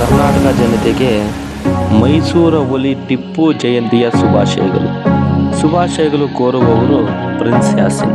ಕರ್ನಾಟಕ ಜನತೆಗೆ ಮೈಸೂರ ಒಲಿ ಟಿಪ್ಪು ಜಯಂತಿಯ ಶುಭಾಶಯಗಳು. ಶುಭಾಶಯಗಳು ಕೋರುವವರು ಪ್ರಿನ್ಸ್ ಯಾಸಿನ್.